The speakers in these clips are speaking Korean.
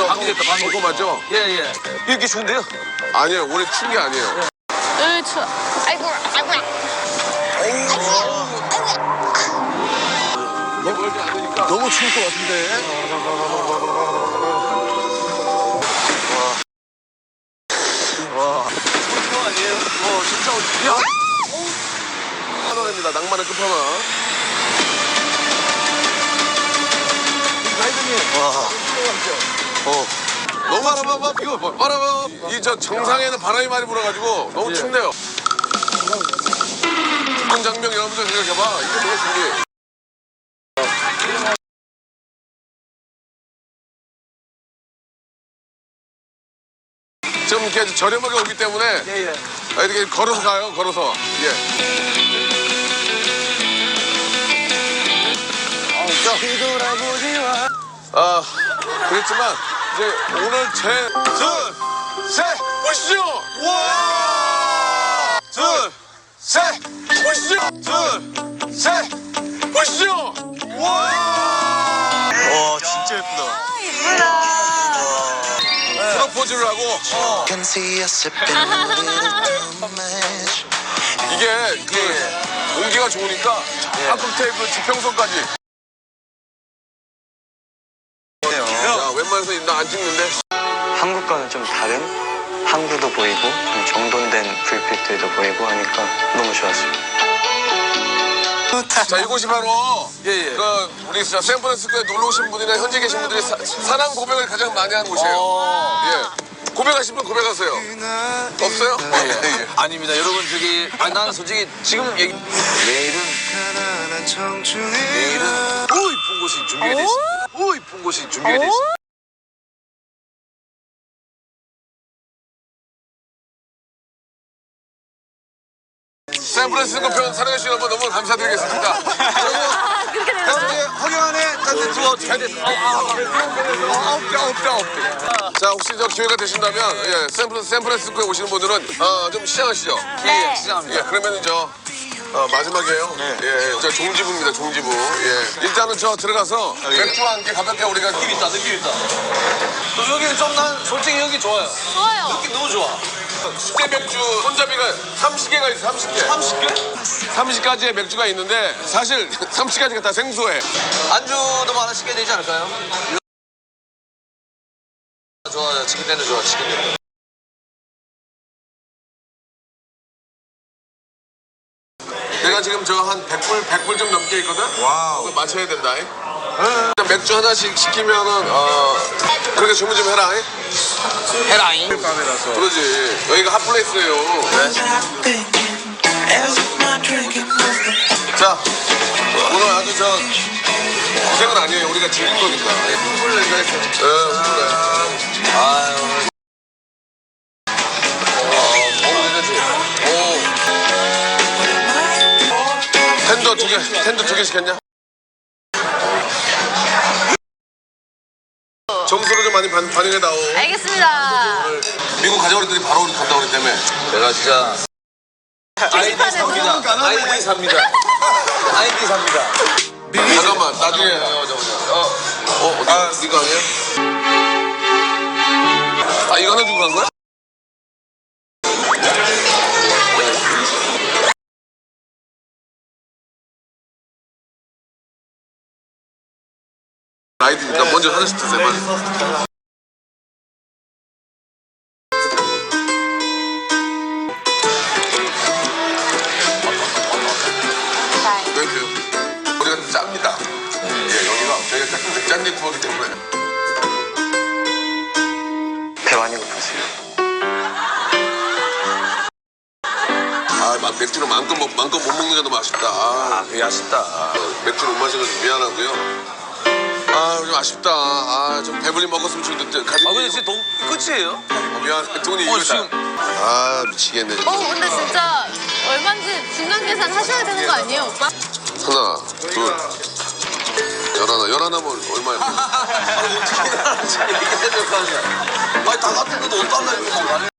맞죠? 방귀됐다, 방귀. 그거 맞죠? 예, 예. 이렇게 좋은데요? 아니에요. 오늘 춘게 아니에요. 으, 추워. 아이고, 아이고야. 너무 멀지 않으니까. 너무 추울 것 같은데. 와. 와. 아니에요? 어, 진짜 어떻게. 야! 끝판왕입니다. 낭만의 끝판왕. 라이드님. 와. 어. 너무 바라봐, 이거 봐, 바라봐. 이 저 정상에는 바람이 많이 불어가지고 너무 예. 춥네요. 이런 장면 여러분들 생각해봐. 이게 뭐가 신기해. 좀 이렇게 저렴하게 오기 때문에 예, 예. 아, 이렇게 걸어서 가요, 걸어서. 예. 뒤돌아보지마. 아, 그랬지만, 이제 오늘 제, 둘, 셋, 보시죠! 와! 둘, 셋, 보시죠! 둘, 셋, 보시죠! 와! 와, 진짜 예쁘다. 프로포즈를 하고, can see us sipping a little too much. 이게 그, 공기가 좋으니까, 한 끝에 그 지평선까지. 웬만해서 나 안 찍는데? 한국과는 좀 다른 항구도 보이고 좀 정돈된 불빛들도 보이고 하니까 너무 좋았어요. 자, 이곳이 바로, 예, 예. 그, 우리 진짜 샌프란시스코에 놀러 오신 분이나 현재 계신 분들이 사, 사랑 고백을 가장 많이 하는 곳이에요. 어. 예. 고백하신 분 고백하세요. 없어요? 예, 예. 아닙니다. 여러분, 저기, 아니, 나는 솔직히 지금 얘기. 내일은, 내일은, 오, 이쁜 곳이 준비가 돼 있어. 오, 이쁜 곳이 준비가 돼 있어. 샌프란시스코 편 사랑해주신 여러분 너무 감사드리겠습니다. 아, 거야? 허경환의 딴데 투어 잘 됐어. 자, 혹시 저 기회가 되신다면, 예, 샌프란, 샌프란시스코에 오시는 분들은, 어, 좀 시작하시죠. 예, 시작합니다. 예, 그러면은 저, 어, 마지막이에요. 예, 저 종지부입니다, 종지부. 예. 일단은 저 들어가서 맥주와 함께 가볍게 우리가. 느낌 있다, 느낌 있다. 또 여기는 좀난 솔직히 여기 좋아요. 좋아요. 느낌 너무 좋아. 수제 맥주 손잡이가 30개가 있어, 30개. 30개? 30가지의 맥주가 있는데, 사실 30가지가 다 생소해. 안주도 하나 시켜야 되지 않을까요? 좋아요. 치킨 댄도 좋아, 치킨 댄. 내가 지금 저 한 100불, 100불 좀 넘게 있거든? 와우. 그거 맞춰야 된다. 잉? 일단 맥주 하나씩 시키면은, 어, 그렇게 주문 좀 해라. 잉? 해라잉. 그러지. 여기가 핫플레이스예요 자, 오늘 아주 저, 고생은 아니에요. 우리가 즐길 거니까. 술 낸다 했어. 예, 흥분해. 아유. 텐더 두 개, 텐더 두 개 시켰냐? 점수로 좀 많이 반, 반영해다오. 알겠습니다. 미국 가져오더니 바로 우리 간다고 그랬다며. 내가 진짜. 아이디. 삽니다. 아이디 삽니다. 아이디 삽니다. 잠깐만, 나중에. 어, 어, 어, 어디, 이거 아니야? 아, 이거 하나 주고 간 거야? 아이디니까 먼저 하나씩 드세요, 빨리. 땡큐. 우리가 좀 짭니다. 예, 여기가 저희가 짝- 짠게 투어기 때문에. 배 많이 고프세요. 아, 막 맥주를 마음껏, 먹, 마음껏 못 먹는 게도 아쉽다. 아, 되게 아쉽다. 어, 맥주를 못 마셔서 미안하고요. 아, 좀 아쉽다. 아, 좀 배불리 먹었으면 좋겠는데. 가진 아, 근데 진짜 돈 끝이에요? 미안, 돈이 어, 이거다. 지금. 아, 미치겠네. 어, 근데 진짜 얼마인지 중간 계산 하셔야 되는 거 아니에요, 오빠? 하나, 둘, 열하나, 열하나면 얼마야? 아, 어떻게 나 진짜 얘기해야 될거 아니야. 아니, 다 같은 것도 어떡하려고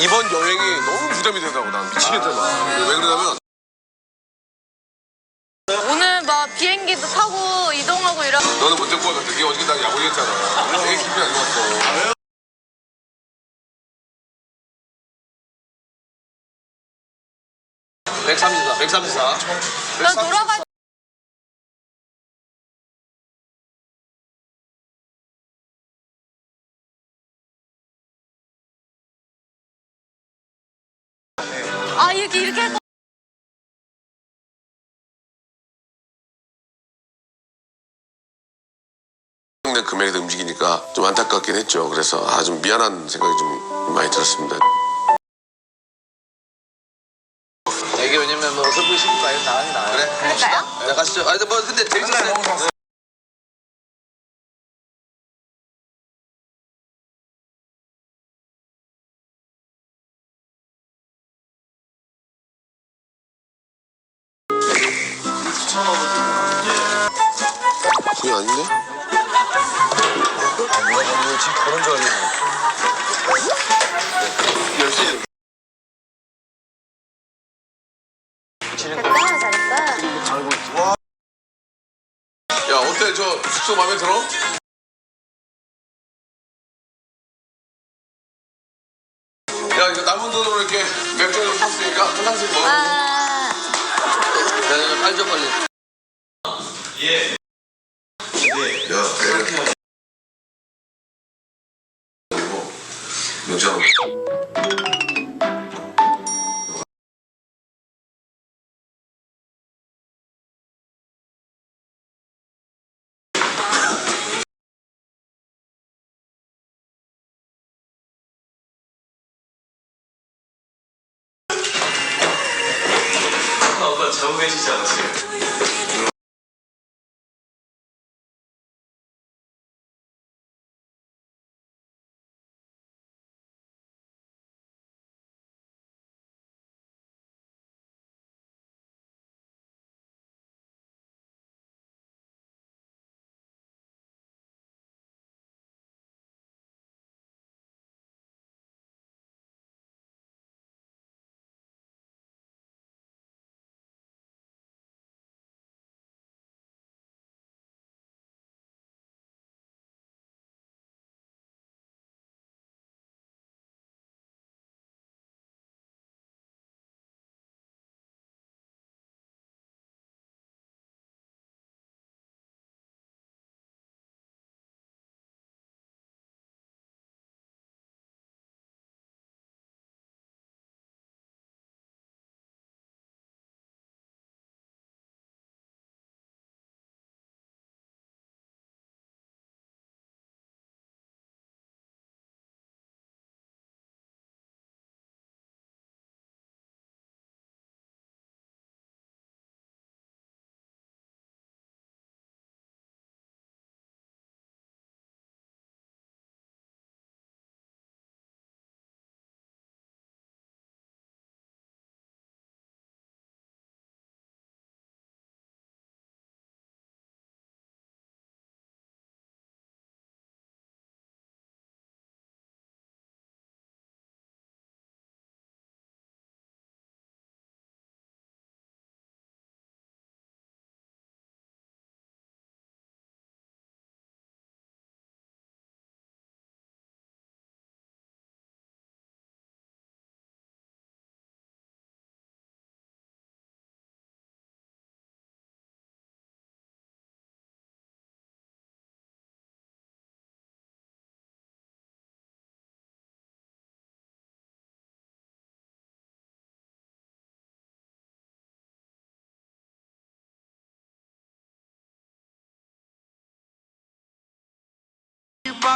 이번 여행이 너무 부담이 되더라고, 난 미치겠더라. 왜 그러냐면, 비행기도 타고 이동하고 이런. 너는 못 데리고 왔는데 네가 어저께 나 야구했잖아. 되게 기분이 안 좋았어. 백삼십사, 백삼십사. 너 돌아가. 내 금액이 더 움직이니까 좀 안타깝긴 했죠. 그래서 아 좀 미안한 생각이 좀 많이 들었습니다. 이게 왜냐면 뭐 싶을 거 아니면 나가니 나요. 그래. 그럴까요? 네, 가시죠. 아니 뭐 근데 재밌었어요. 어때 저 숙소 마음에 들어? 야 이거 남은 돈으로 이렇게 맥주 좀 샀으니까 한 잔씩 먹어. 아 네, 빨리 좀 빨리. 야,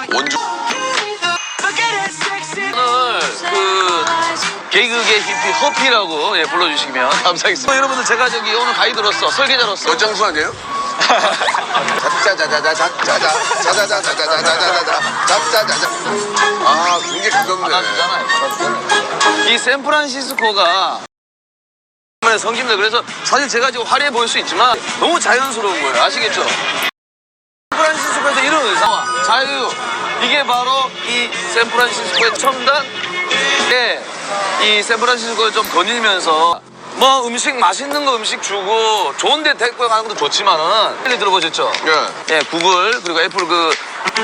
원주 오늘 그 개그계 히피 허피라고 예, 불러주시면 감사하겠습니다. 여러분들 제가 저기 오늘 가이드로서 설계자로서 여장수 아니에요? 자자자자자 자자자 자자자자자자자자자 자자자자 아 굉장히 가볍네 받아주잖아요. 받아주잖아요. 이 샌프란시스코가 정말 성지입니다. 그래서 사실 제가 지금 화려해 보일 수 있지만 너무 자연스러운 거예요. 아시겠죠? 샌프란시스코에서 이런 의상화, 자유 이게 바로 이 샌프란시스코의 첨단 예, 이 샌프란시스코를 좀 거닐면서 뭐 음식 맛있는 거 음식 주고 좋은데 데리고 가는 것도 좋지만은 예를 들어보셨죠? 예. 예, 구글 그리고 애플 그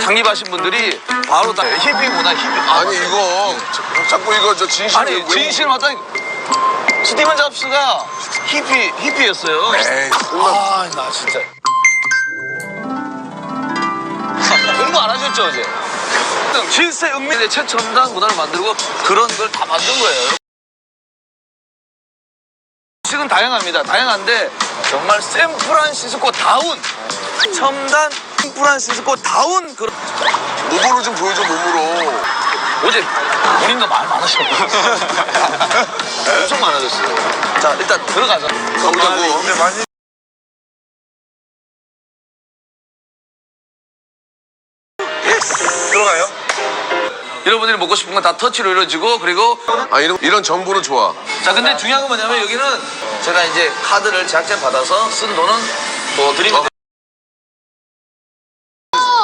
창립하신 분들이 바로 다 히피 문화 히피 아, 아니 이거 자- 자꾸 이거 저 진실 아니 진실 맞다니 스티븐 잡스가 히피 히피였어요. 에이 아, 나 진짜. 공부 안 하셨죠, 어제? 실세 읍민의 최첨단 문화를 만들고 그런 걸 다 만든 거예요. 식은 다양합니다. 다양한데 정말 샌프란시스코 다운 첨단 샌프란시스코 다운 그런 몸으로 좀 보여줘 몸으로. 어제 본인도 말 많으셨고 엄청 많아졌어요. 자 일단 들어가자. 가보자고. 들어 여러분들이 먹고 싶은 건 다 터치로 이루어지고 그리고 아 이런 이런 정보는 좋아. 자 근데 중요한 건 뭐냐면 여기는 제가 이제 카드를 제작자 받아서 쓴 돈은 더 드리면 돼요.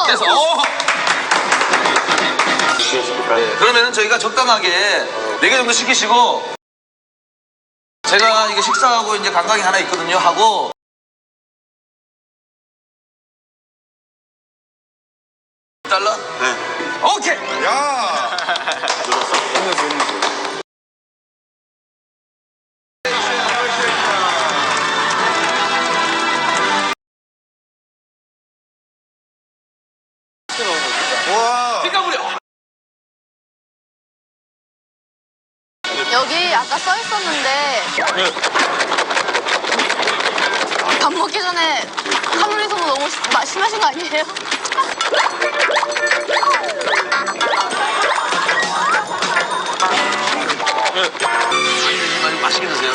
그래서 어. 네, 그러면은 저희가 적당하게 네 개 정도 시키시고 제가 이게 식사하고 이제 관광이 하나 있거든요 하고 달러? 네. 오케이. 야! 와! 피가 무려. 여기 아까 써 있었는데 밥 먹기 전에 칼로리 소모 너무 시- 마- 심하신 거 아니에요? 많이 맛있게 드세요.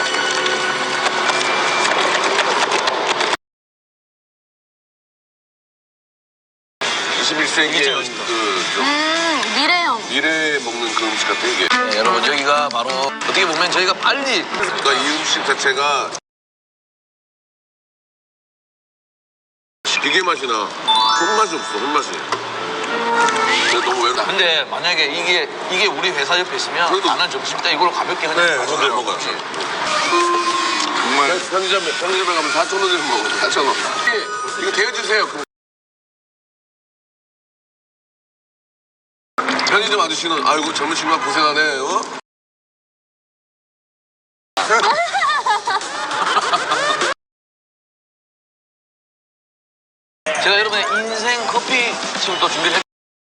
그 21세기의 그좀 음 미래형. 미래 먹는 그 음식 같아 이게. 네, 여러분 여기가 바로 어떻게 보면 저희가 빨리 그러니까 이 음식 자체가 기계 맛이 나. 손맛이 없어 손맛이. 내가 너무 외로. 근데 만약에 이게 이게 우리 회사 옆에 있으면 그래도- 나는 점심 때 이걸 가볍게 그냥 네, 저도 먹어야지. 정말 편의점에 편의점에 가면 4천 원에 먹어 4천 원. 이게- 이거 대여주세요. 그- 편의점 아저씨는 아이고 젊은 친구가 고생하네. 어? 제가 여러분의 인생 커피 지금 또 준비를 했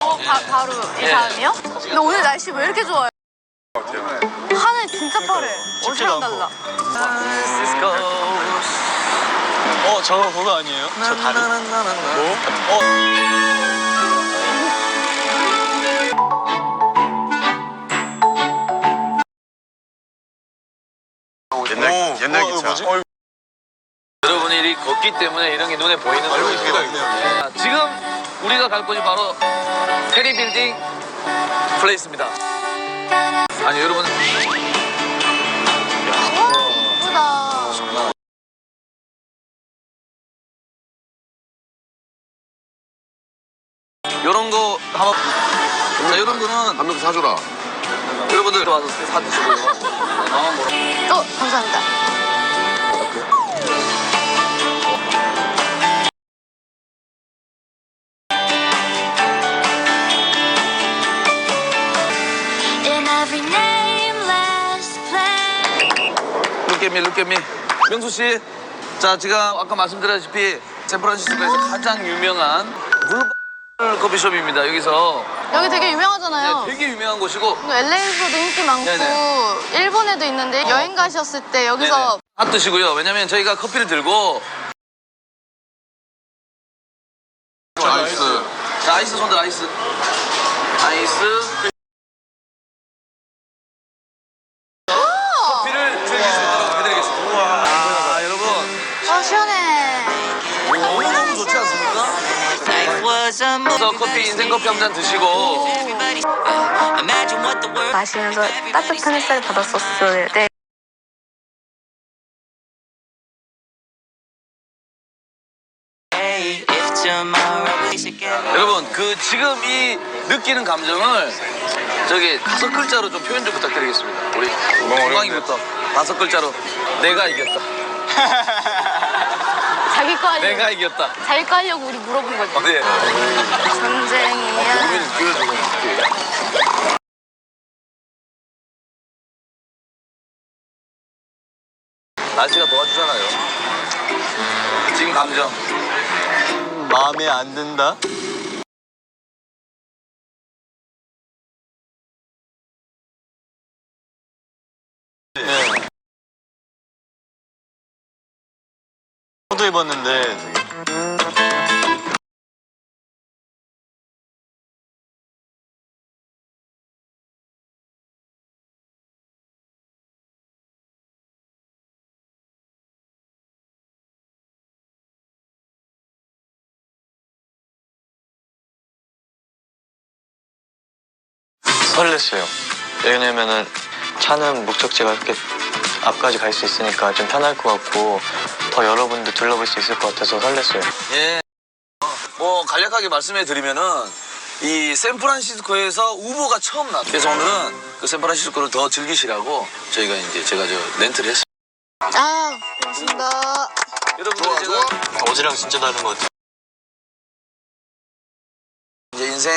어, 바, 바로 이 예. 다음이요? 근데 오늘 날씨 왜 이렇게 좋아요? 하늘 진짜 파래. 어제랑 달라. 어 저거 그거 아니에요? 저 다리? 뭐? 어 옛날, 옛날 기차. 여러분이 걷기 때문에 이런 게 눈에 보이는 거예요. 예. 지금 우리가 갈 곳이 바로 테리 빌딩 플레이스입니다. 아니 여러분 예쁘다. 이런 거 한번 자 이런 거는 한명 사줘라. 여러분들 와서 사 드시고 나만 보러 어, 감사합니다. 룩개미 룩개미 명수 씨. 자 제가 아까 말씀드렸다시피 샌프란시스코에서 가장 유명한 물 커피숍입니다. 여기서 여기 되게 유명하잖아요. 네, 되게 유명한 곳이고 LA에서도 인기 많고 네네. 일본에도 있는데 여행 가셨을 때 여기서 핫 드시고요. 왜냐면 저희가 커피를 들고 아이스. 자 아이스 손들 아이스 아이스 그래서 커피 인생 커피 한 잔 드시고 마시면서 따뜻한 햇살 받았었을 때 여러분 그 지금 이 느끼는 감정을 저기 다섯 글자로 좀 표현 좀 부탁드리겠습니다. 우리 건강이부터 다섯 글자로 내가 이겼다. 자기 거 하려고. 내가 이겼다. 자기 거 하려고 우리 물어본 거지. 네. 전쟁이야. 날씨가 도와주잖아요. 지금 감정. 마음에 안 든다? 입었는데 설렜어요. 왜냐면은 차는 목적지가 이렇게 앞까지 갈 수 있으니까 좀 편할 것 같고 더 여러분들 둘러볼 수 있을 것 같아서 설렜어요. 예. 뭐 간략하게 말씀해 드리면은 이 샌프란시스코에서 우보가 처음 나. 그래서 오늘은 그 샌프란시스코를 더 즐기시라고 저희가 이제 제가 저 렌트를 했어요. 아, 고맙습니다. 여러분들 좋아, 제가 좋아. 어제랑 진짜 다른 것 같아요. 이제 인생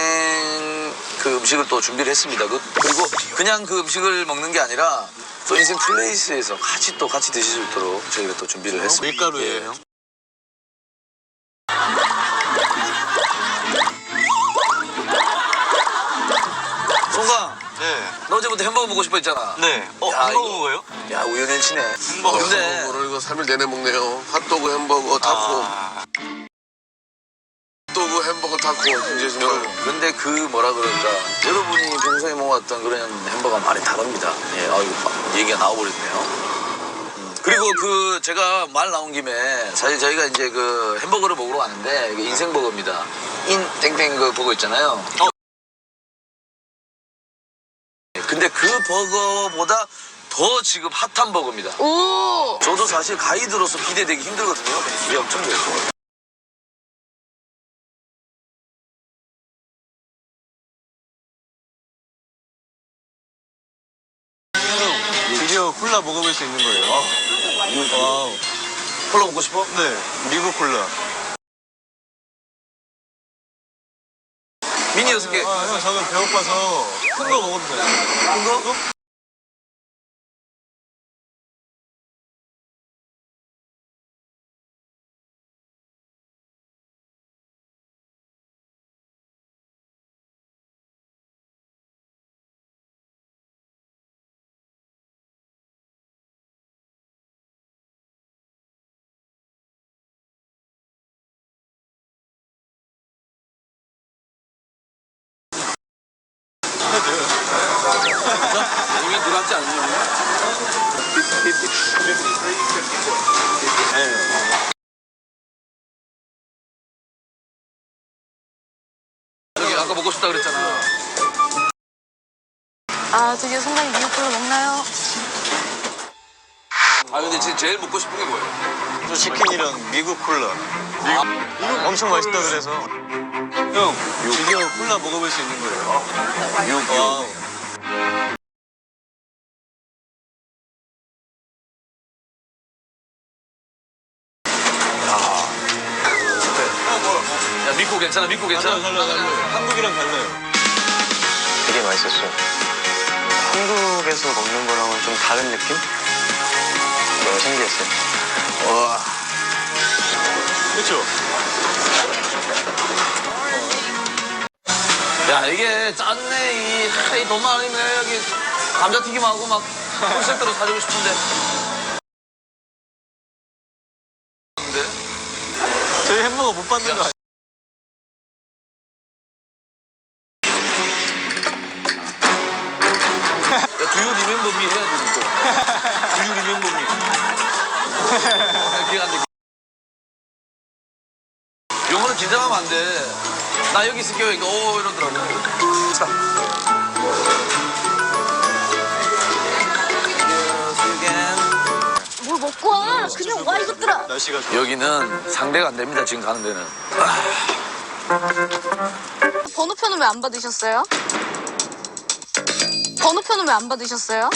그 음식을 또 준비를 했습니다. 그, 그리고 그냥 그 음식을 먹는 게 아니라 또 인생 플레이스에서 같이 또 같이 드실 수 있도록 저희가 또 준비를 했습니다. 밀가루예요. 예. 송강, 네. 너 어제부터 햄버거 먹고 싶어 했잖아. 네. 어, 야, 햄버거 이거- 먹어요? 야 우연일치네. 햄버거. 근데 햄버거를 이거 3일 내내 먹네요. 핫도그, 햄버거, 타코. 아, 핫도그, 햄버거, 타코. 굉장히 정말. 근데 그 뭐라 그럴까 여러분이 평소에 먹었던 그런 햄버거 많이 다릅니다. 예, 아이고 막 얘기가 나와버렸네요. 음, 그리고 그 제가 말 나온 김에 사실 저희가 이제 그 햄버거를 먹으러 왔는데 이게 인생 버거입니다. 인 땡땡 그 버거 있잖아요. 예, 근데 그 버거보다 더 지금 핫한 버거입니다. 오! 저도 사실 가이드로서 기대되기 힘들거든요. 이게 엄청 돼요. 드디어 콜라 먹어볼 수 있는 거예요. 와우. 콜라 먹고 싶어? 네. 미국 콜라. 미니 여섯 개. 아, 형, 저는 배고파서 큰 거 먹어도 돼요. 큰 거? 여기 들어갔지 않냐? 여기 아까 먹고 싶다 그랬잖아. 아, 드디어 송강이 미역국을 먹나요? 아 근데 진짜 제일 먹고 싶은 게 뭐예요? 저 치킨이랑 미국 콜라. 미국 엄청 맛있다 그래서. 형, 드디어 콜라 먹어볼 수 있는 거예요. 육, 육. 야 믿고 괜찮아 믿고 괜찮아. 한국이랑 달라요. 되게 맛있었어요. 한국에서 먹는 거랑은 좀 다른 느낌? 너무 신기했어요. 와. 그렇죠? 야 이게 짠내 이, 하, 이 너무 많이네 여기 감자튀김하고 막 풀세트로 사주고 싶은데. 근데 저희 햄버거 못 받는 거 아니에요? 야 두유 리멤버 미 해야 돼 이거. 두유 리멤버 미. 기억 안 돼. 영어는 긴장하면 안 돼. 나 여기 있을게요. 이거 오 이러더라고. 자. 뭘 먹고 와? 그냥 와, 이것들아! 날씨가 좋아. 여기는 상대가 안 됩니다. 지금 가는 데는. 번호표는 왜 안 받으셨어요? 번호표는 왜 안 받으셨어요?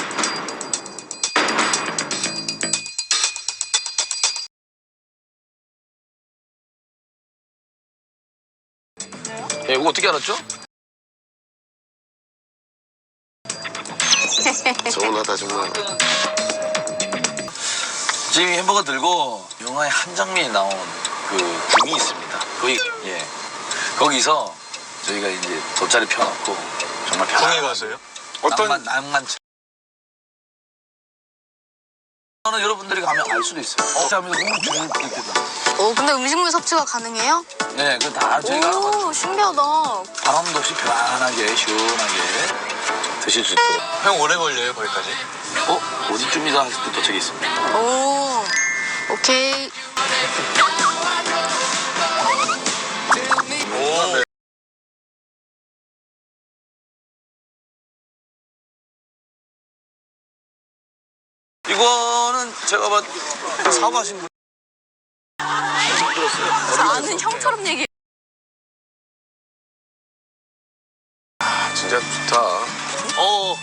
이거 어떻게 알았죠? 서운하다 정말. 지금 햄버거 들고 영화의 한 장면이 나온 그 등이 있습니다. 거기 예 거기서 저희가 이제 돗자리 펴놓고 정말 편안한 가서요? 낭만 낭만 저는 여러분들이 가면 알 수도 있어요. 어, 하면서 너무 좋을 있겠다. 어, 근데 음식물 섭취가 가능해요? 네, 그다 저희가 오, 신기하다. 바람도 없이 편안하게 시원하게 드실 수 있도록. 형 오래 걸려요 거기까지? 어 어디쯤이다 했을 때 도착이 있습니다. 오, 오케이. 오. 이거는 제가 봤 사과하신 분. 저 아는 형처럼 얘기해. 진짜 좋다. 어.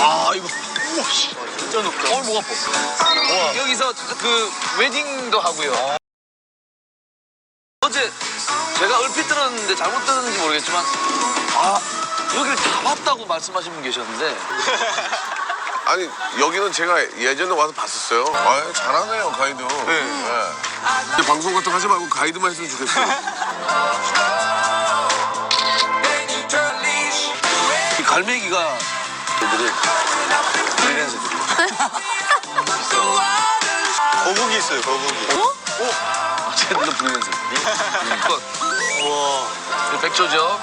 아 이거 우와 씨 진짜 높다. 어, 목 아파. 여기서 그 웨딩도 하고요. 어제 제가 얼핏 들었는데 잘못 들었는지 모르겠지만 아 여기를 다 봤다고 말씀하신 분 계셨는데 아니 여기는 제가 예전에 와서 봤었어요. 아 잘하네요 가이드. 네. 방송 같은 거 하지 말고 가이드만 했으면 좋겠어요. 이 갈매기가 애들이 프리랜서들. 거북이 있어요 거북이. 아, 쟤들도 프리랜서. 우와. 백조죠.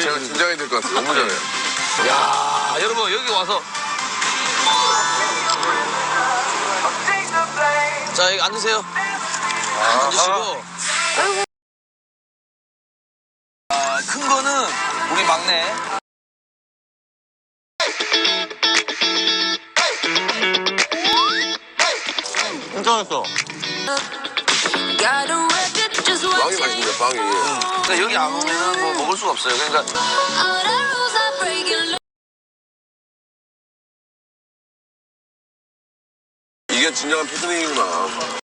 제가 긴장이 될 것 같아요. 너무 잘해요. 야 여러분 여기 와서 자 여기 앉으세요 앉으시고 아, 큰 거는 우리 막내 괜찮았어. 빵이. 그러니까 여기 안 오면은 뭐 먹을 수가 없어요 그러니까. 이게 진정한 피크닉이구나.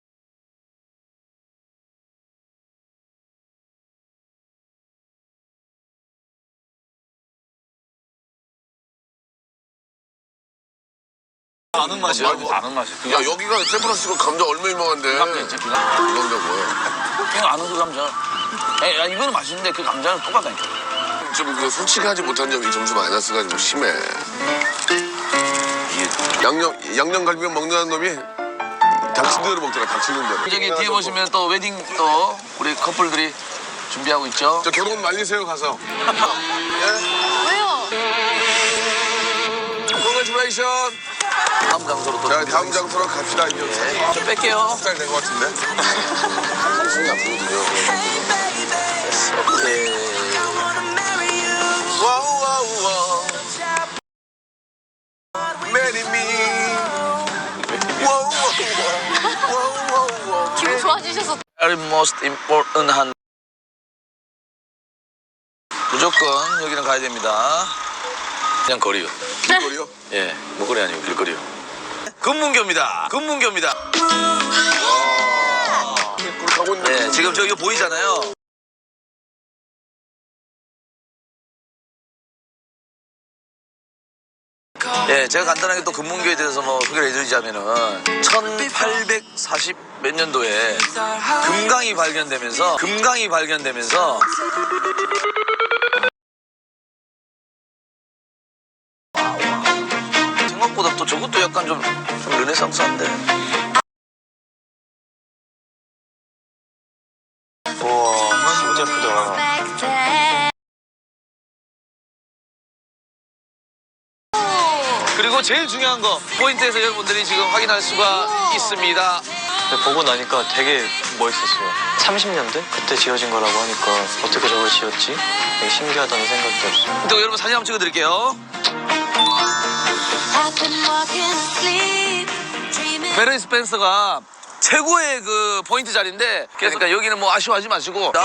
아는 맛이야. 말고. 아는 맛이 그게 야 여기가 샌프란시스코 감자 얼마 유명한데. 감자 있지 그 감자 그런다고요. 그냥 아는 그 감자 야, 야 이거는 맛있는데 그 감자는 똑같다니까 좀그 솔직하지 못한 점이 점수 마이너스가 좀 심해. 이게 양념 양념갈비만 먹는 놈이 닥치는 대로 먹더라 닥치는 대로. 저기 뒤에 보시면 또 웨딩 또 우리 커플들이 준비하고 있죠 저 결혼 말리세요 가서. 왜요? 컨그레츄레이션. 다음 장소로 또 자 다음 장소로 갑시다 이제. 좀 뺄게요 잘된것 같은데. 가슴이 아프거든요. 오케이 와우 와우 와우. Marry me. 와우 와우 와우 와우 와우. 기분 좋아지셔서. very most important 한 무조건 여기는 가야 됩니다. 그냥 거리요. 길거리요? 예, 목걸이 아니고 길거리요. 금문교입니다. 금문교입니다. 있는. 예, 지금 저기 보이잖아요. 예, 제가 간단하게 또 금문교에 대해서 뭐 소개를 해드리자면은 1840 몇 년도에 금강이 발견되면서 금강이 발견되면서 생각보다 또 저것도 약간 좀, 좀 르네상스한데. 와 진짜 then. 그리고 제일 중요한 거 포인트에서 여러분들이 지금 확인할 수가 있습니다. 보고 나니까 되게 멋있었어요. 30년대? 그때 지어진 거라고 하니까 어떻게 저걸 지었지? 되게 신기하다는 생각이 들었어요. 또 여러분 사진 한번 찍어드릴게요. 베리 스펜서가 최고의 그 포인트 자리인데 그러니까 여기는 뭐 아쉬워하지 마시고. 자,